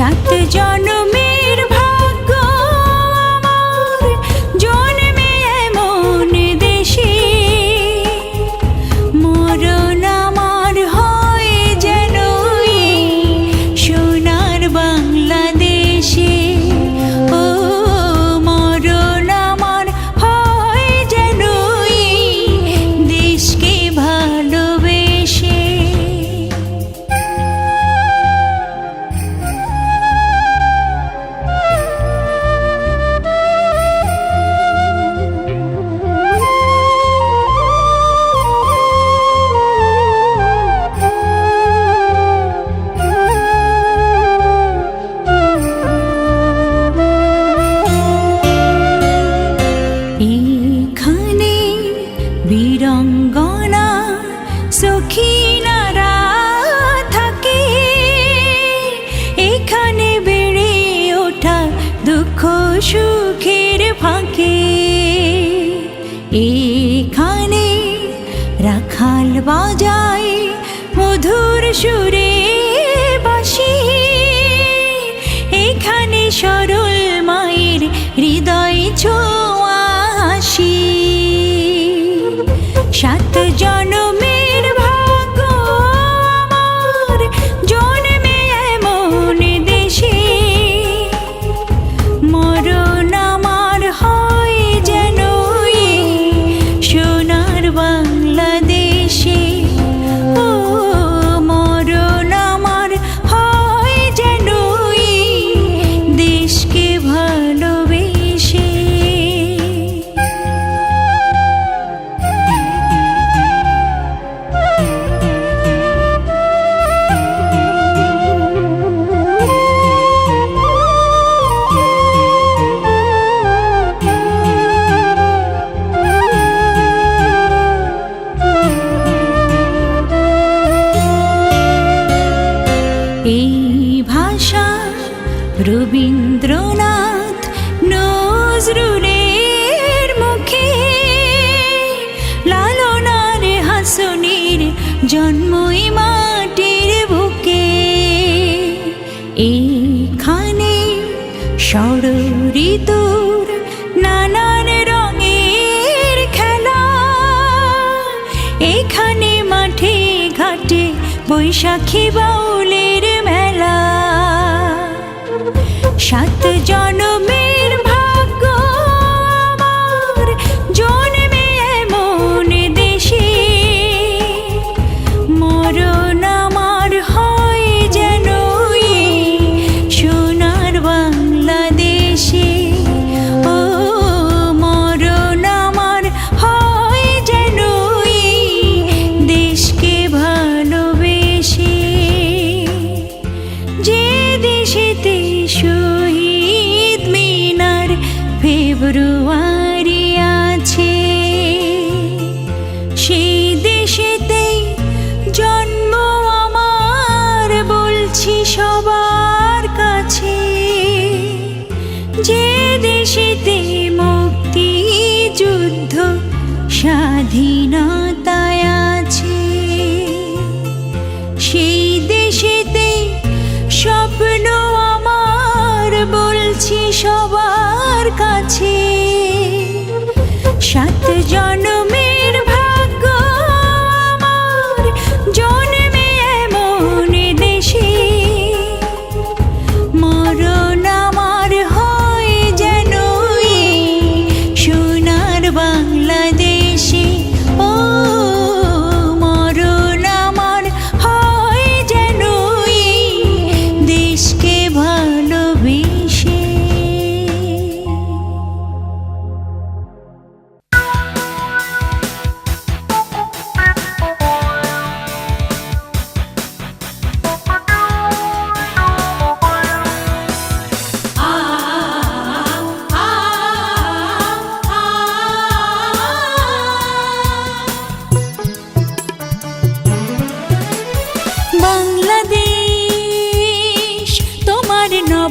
সাত জনম বাজাই মধুর সুরে বাসি এখানে সরল মায়ের হৃদয় ষড়ঋতুর নানান রঙের খেলা। এখানে মাঠে ঘাটে বৈশাখী বাউলের মেলা। সাত জন দেশেতে শহীদ মিনার ফেব্রুয়ারি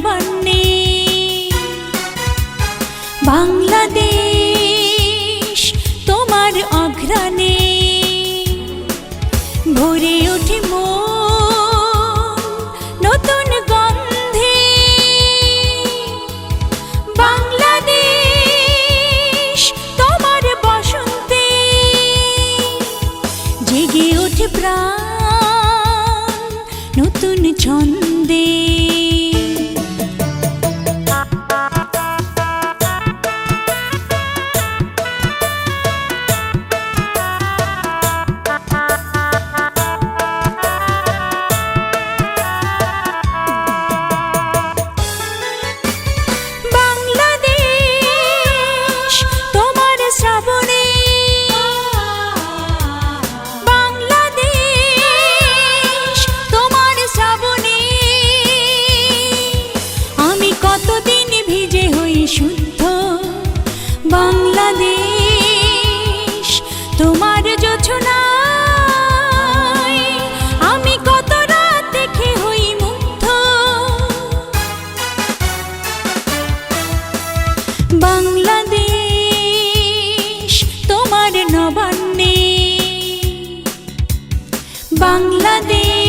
সবার বাংলাদেশ, তোমার অঘ্রাণে ভরে ওঠে নতুন গন্ধে। বাংলাদেশ, তোমার বসন্তে জেগে উঠে প্রাণ নতুন ছন্দ। ti.